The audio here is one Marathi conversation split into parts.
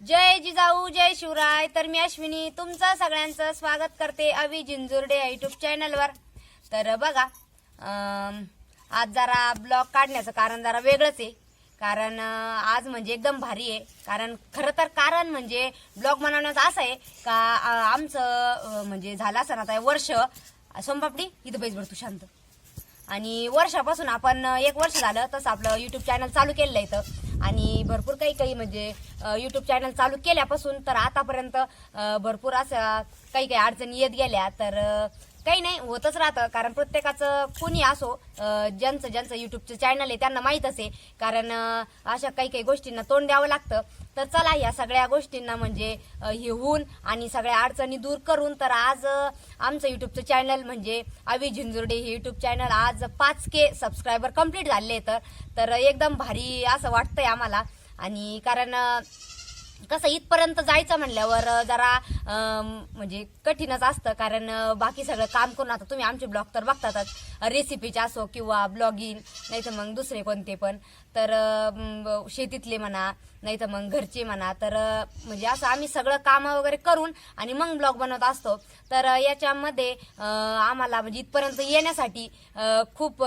जय जिजाऊ जय शिवराय. तर मी अश्विनी तुमचं सगळ्यांचं स्वागत करते अवि जिंजुर्डे या युट्यूब चॅनलवर तर बघा आज जरा ब्लॉग काढण्याचं कारण जरा वेगळंच आहे. कारण आज म्हणजे एकदम भारी आहे. कारण खरं तर कारण म्हणजे ब्लॉग बनवण्याचं असं आहे का आमचं म्हणजे झालं असं ना आता वर्ष. सोमपापडी इथं बैस भरतो शांत. आणि वर्षापासून आपण एक वर्ष झालं तसं आपलं युट्यूब चॅनल चालू केलेलं आहे इथं. आणि भरपूर काही काही म्हणजे युट्यूब चॅनल चालू केल्यापासून तर आतापर्यंत भरपूर असं काही काही अडचणी येत गेल्या. तर काही नाही होतच राहतं. कारण प्रत्येकाचं कोणी असो ज्यांचं ज्यांचं युट्यूबचं चॅनल आहे त्यांना माहीतच आहे कारण अशा काही काही गोष्टींना तोंड द्यावं लागतं. तर चला या सगळ्या गोष्टींना म्हणजे हे होऊन आणि सगळ्या अडचणी दूर करून तर आज आमचं युट्यूबचं चॅनल म्हणजे अवी झिंजुर्डे हे युट्यूब चॅनल आज पाच के सबस्क्रायबर कंप्लीट झाले तर तर एकदम भारी असं वाटतंय आम्हाला. आणि कारण कसं इथपर्यंत जायचं म्हणल्यावर जरा म्हणजे कठीणच असतं कारण बाकी सगळं काम करून आता तुम्ही आमचे ब्लॉग तर बघतातच. रेसिपीचे असो किंवा ब्लॉगिंग नाही तर मग दुसरे कोणते पण. तर शेतीतले म्हणा नाही तर मग घरचे म्हणा तर म्हणजे असं आम्ही सगळं कामं वगैरे करून आणि मग ब्लॉग बनवत असतो. तर याच्यामध्ये आम्हाला म्हणजे इथपर्यंत येण्यासाठी खूप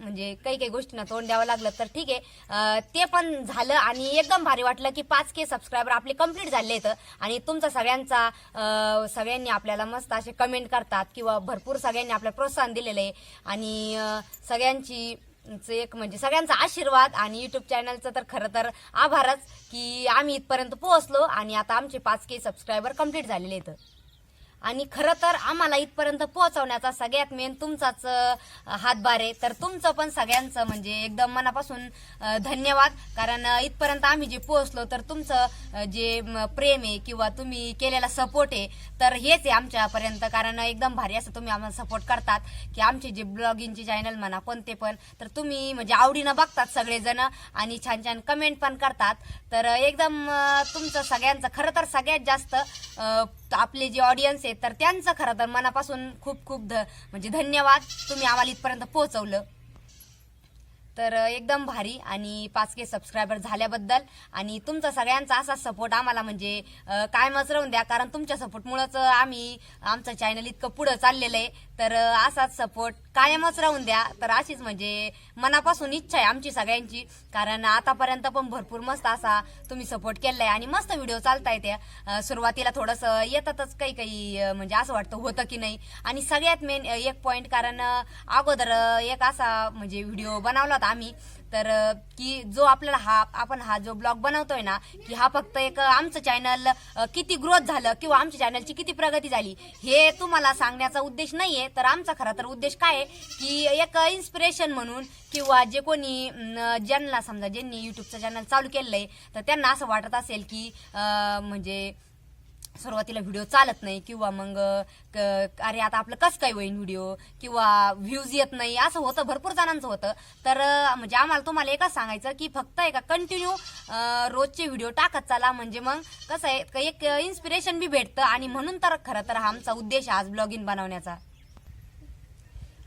म्हणजे काही काही गोष्टींना तोंड द्यावं लागलं तर ठीक आहे. ते पण झालं आणि एकदम भारी वाटलं की पाच के सबस्क्रायबर आपले कंप्लीट झाले आहेत. आणि तुमचा सगळ्यांचा सगळ्यांनी आपल्याला मस्त असे कमेंट करतात किंवा भरपूर सगळ्यांनी आपल्याला प्रोत्साहन दिलेलं आहे. आणि सगळ्यांची चं एक म्हणजे सगळ्यांचा आशीर्वाद आणि युट्यूब चॅनलचं तर खरं तर आभारच की आम्ही इथपर्यंत पोहोचलो आणि आता आमचे पाच के सबस्क्रायबर कंप्लीट झालेले आहेत. आणि खरं तर आम्हाला इथपर्यंत पोहोचवण्याचा सगळ्यात मेन तुमचाच हातभार आहे. तर तुमचं पण सगळ्यांचं म्हणजे एकदम मनापासून धन्यवाद. कारण इथपर्यंत आम्ही जे पोहोचलो तर तुमचं जे प्रेम आहे किंवा तुम्ही केलेला सपोर्ट आहे तर हेच आहे आमच्यापर्यंत. कारण एकदम भारी असं तुम्ही आम्हाला सपोर्ट करतात की आमचे जे ब्लॉगिंगचे चॅनल म्हणा कोणते पण तर तुम्ही म्हणजे आवडीनं बघतात सगळेजण आणि छान छान कमेंट पण करतात. तर एकदम तुमचं सगळ्यांचं खरं तर सगळ्यात जास्त आपले जे ऑडियन्स आहेत तर त्यांचं खरं तर मनापासून खूप खूप ध म्हणजे धन्यवाद. तुम्ही आम्हाला इथपर्यंत पोहोचवलं. तर एकदम भारी आणि पाच के सबस्क्रायबर झाल्याबद्दल आणि तुमचा सगळ्यांचा असा सपोर्ट आम्हाला म्हणजे कायमच राहून द्या. कारण तुमच्या सपोर्टमुळेच आम्ही आमचं चॅनल इतकं पुढं चाललेलं आहे. तर असाच सपोर्ट कायमच राहून द्या. तर अशीच म्हणजे मनापासून इच्छा आहे आमची सगळ्यांची. कारण आतापर्यंत पण भरपूर मस्त असा तुम्ही सपोर्ट केलाय आणि मस्त व्हिडिओ चालताय त्या. सुरुवातीला थोडंसं येतातच काही काही म्हणजे असं वाटतं होतं की नाही. आणि सगळ्यात मेन एक पॉईंट कारण अगोदर एक असा म्हणजे व्हिडिओ बनवला होता. आम्ही. तर की जो आपल्याला हा आपण हा जो ब्लॉग बनवतोय ना की हा फक्त एक आमचं चॅनल किती ग्रोथ झालं किंवा आमच्या चॅनलची किती प्रगती झाली हे तुम्हाला सांगण्याचा उद्देश नाहीये. तर आमचा खरा तर उद्देश काय आहे की एक इन्स्पिरेशन म्हणून किंवा जे कोणी ज्यांना समजा ज्यांनी युट्यूबचं चॅनल चालू केलेलं आहे तर त्यांना असं वाटत असेल की म्हणजे सुरुवातीला व्हिडिओ चालत नाही किंवा मग क- अरे आता आपलं कसं काय होईन व्हिडिओ किंवा व्ह्यूज येत नाही असं होतं भरपूर जणांचं होतं. तर म्हणजे आम्हाला तुम्हाला एकच सांगायचं की फक्त एका कंटिन्यू रोजचे व्हिडिओ टाकत चाला. म्हणजे मग कसं आहे का एक इन्स्पिरेशन बी भेटतं. आणि म्हणून तर खरं तर हा आमचा उद्देश आज आज ब्लॉगिंग बनवण्याचा.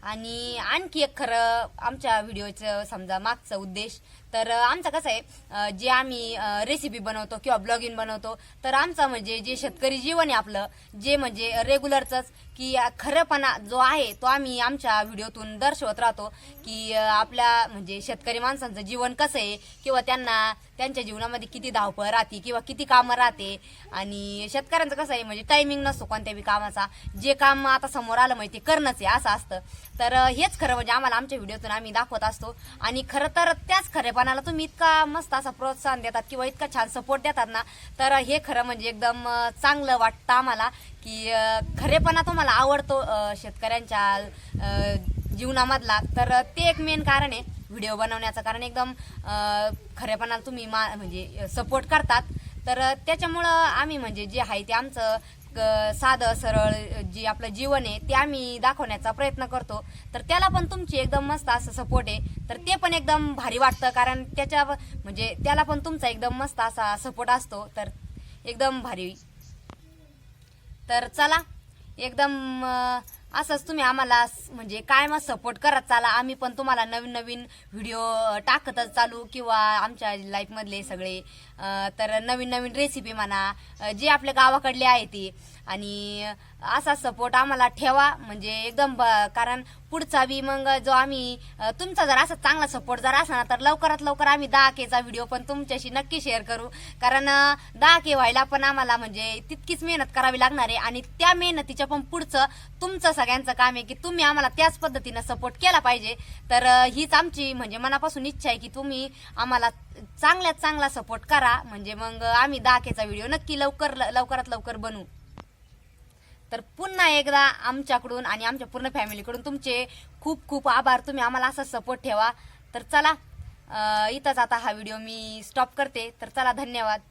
आणि आणखी एक खरं आमच्या व्हिडिओचं समजा मागचा उद्देश तर आमचं कसं आहे जे आम्ही रेसिपी बनवतो किंवा ब्लॉगिंग बनवतो तर आमचं म्हणजे जे शेतकरी जीवन आहे आपलं जे म्हणजे रेग्युलरचंच की खरंपणा जो आहे तो आम्ही आमच्या व्हिडिओतून दर्शवत राहतो की आपल्या म्हणजे शेतकरी माणसांचं जीवन कसं आहे किंवा त्यांना त्यांच्या जीवनामध्ये किती धावपळ राहते किंवा किती कामं राहते. आणि शेतकऱ्यांचं कसं आहे म्हणजे टायमिंग नसतो कोणत्या बी कामाचा. जे काम आता समोर आलं म्हणजे माहिती करणंच आहे असं असतं. तर हेच खरं म्हणजे आम्हाला आमच्या व्हिडिओतून आम्ही दाखवत असतो. आणि खरं तर त्याच खरेपणाला तुम्ही इतका मस्त असा प्रोत्साहन देतात किंवा इतका छान सपोर्ट देतात ना तर हे खरं म्हणजे एकदम चांगलं वाटतं आम्हाला की खरेपणा तुम्हाला आवडतो शेतकऱ्यांच्या जीवनामधला. तर ते एक मेन कारण आहे. व्हिडिओ बनवण्याचं कारण एकदम खरेपणाला तुम्ही मा म्हणजे सपोर्ट करतात. तर त्याच्यामुळं आम्ही म्हणजे जे आहे ते आमचं क- साधं सरळ जे आपलं जीवन आहे ते आम्ही दाखवण्याचा प्रयत्न करतो. तर त्याला पण तुमची एकदम मस्त असं सपोर्ट आहे. तर ते पण एकदम भारी वाटतं कारण त्याच्या म्हणजे त्याला पण तुमचा एकदम मस्त असा सपोर्ट असतो. तर एकदम भारी. तर चला एकदम असंच तुम्ही आम्हाला म्हणजे म्हणजे कायम सपोर्ट करत चाला. आम्ही पण तुम्हाला नवीन नवीन व्हिडिओ टाकतच चालू किंवा आमच्या लाईफमधले सगळे. तर नवीन नवीन रेसिपी म्हणा जे आपल्या गावाकडले आहे ती. आणि असा सपोर्ट आम्हाला ठेवा म्हणजे एकदम ब- कारण पुढचा बी मग जो आम्ही तुमचा जर असा चांगला सपोर्ट जर असा ना तर लवकरात लवकर आम्ही दहा केचा व्हिडिओ पण तुमच्याशी नक्की शेअर करू. कारण दहा के व्हायला पण आम्हाला म्हणजे तितकीच मेहनत करावी लागणार आहे. आणि त्या मेहनतीच्या पण पुढचं तुमचं सगळ्यांचं काम आहे की तुम्ही आम्हाला त्याच पद्धतीनं सपोर्ट केला पाहिजे. तर हीच आमची म्हणजे मनापासून इच्छा आहे की तुम्ही आम्हाला चांगल्यात चांगला सपोर्ट करा. म्हणजे मग आम्ही दहा केचा व्हिडिओ नक्की लवकर लवकरात लवकर बनवू तर पुन्हा एकदा आमच्याकडून आणि आमच्या पूर्ण फॅमिलीकडून तुमचे खूप खूप आभार. तुम्ही आम्हाला असा सपोर्ट ठेवा. तर चला इथंच आता हा व्हिडिओ मी स्टॉप करते. तर चला धन्यवाद.